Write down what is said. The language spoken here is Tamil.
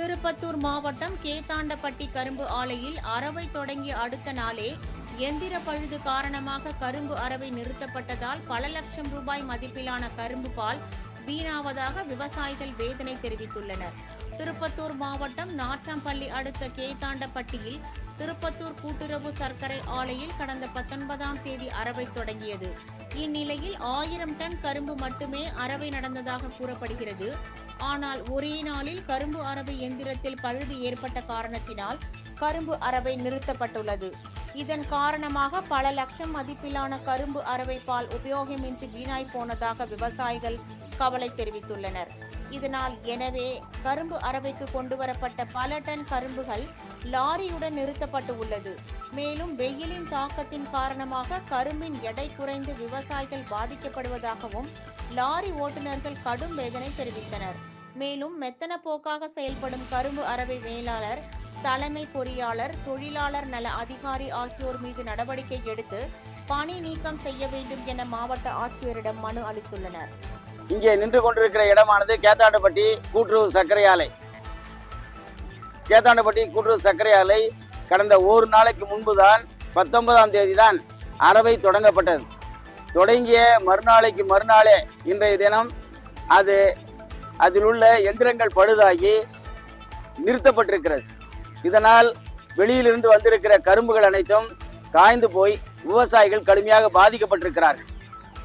திருப்பத்தூர் மாவட்டம் கேத்தாண்டப்பட்டி கரும்பு ஆலையில் அறவை தொடங்கிய அடுத்த நாளே எந்திர பழுது காரணமாக கரும்பு அறவை நிறுத்தப்பட்டதால் பல லட்சம் ரூபாய் மதிப்பிலான கரும்பு பால் வீணாவதாக விவசாயிகள் வேதனை தெரிவித்துள்ளனர். திருப்பத்தூர் மாவட்டம் நாற்றம்பள்ளி அடுத்த கேத்தாண்டப்பட்டியில் திருப்பத்தூர் கூட்டுறவு சர்க்கரை ஆலையில் கடந்த பத்தொன்பதாம் தேதி அரவை தொடங்கியது. இந்நிலையில் ஆயிரம் டன் கரும்பு மட்டுமே அரவை நடந்ததாக கூறப்படுகிறது. ஆனால் ஒரே நாளில் கரும்பு அரவை எந்திரத்தில் பழுது ஏற்பட்ட காரணத்தினால் கரும்பு அரவை நிறுத்தப்பட்டுள்ளது. இதன் காரணமாக பல லட்சம் மதிப்பிலான கரும்பு அரவை பால் உபயோகமின்றி வீணாய் போனதாக விவசாயிகள் கவலை தெரிவித்துள்ளனர். இதனால் எனவே கரும்பு அரவைக்கு கொண்டு வரப்பட்ட பல டன் கரும்புகள் லாரியுடன் நிறுத்தப்பட்டு உள்ளது. மேலும் வெயிலின் தாக்கத்தின் காரணமாக கரும்பின் எடை குறைந்து விவசாயிகள் பாதிக்கப்படுவதாகவும் லாரி ஓட்டுநர்கள் கடும் வேதனை தெரிவித்தனர். மேலும் மெத்தன போக்காக செயல்படும் கரும்பு அரவை மேலாளர் தலைமை பொறியாளர் தொழிலாளர் நல அதிகாரி ஆகியோர் மீது நடவடிக்கை எடுத்து பணி நீக்கம் செய்ய வேண்டும் என மாவட்ட ஆட்சியரிடம் மனு அளித்துள்ளனர். இங்கே நின்று கொண்டிருக்கிற இடமானது கேத்தாண்டப்பட்டி கூட்டுறவு சர்க்கரை ஆலை. கேத்தாண்டப்பட்டி கூட்டுறவு சர்க்கரை ஆலை கடந்த ஒரு நாளைக்கு முன்புதான் பத்தொன்பதாம் தேதி தான் அறவை தொடங்கப்பட்டது. தொடங்கிய மறுநாளைக்கு மறுநாளே இன்றைய தினம் அது அதில் உள்ள எந்திரங்கள் பழுதாகி நிறுத்தப்பட்டிருக்கிறது. இதனால் வெளியிலிருந்து வந்திருக்கிற கரும்புகள் அனைத்தும் காய்ந்து போய் விவசாயிகள் கடுமையாக பாதிக்கப்பட்டிருக்கிறார்கள்.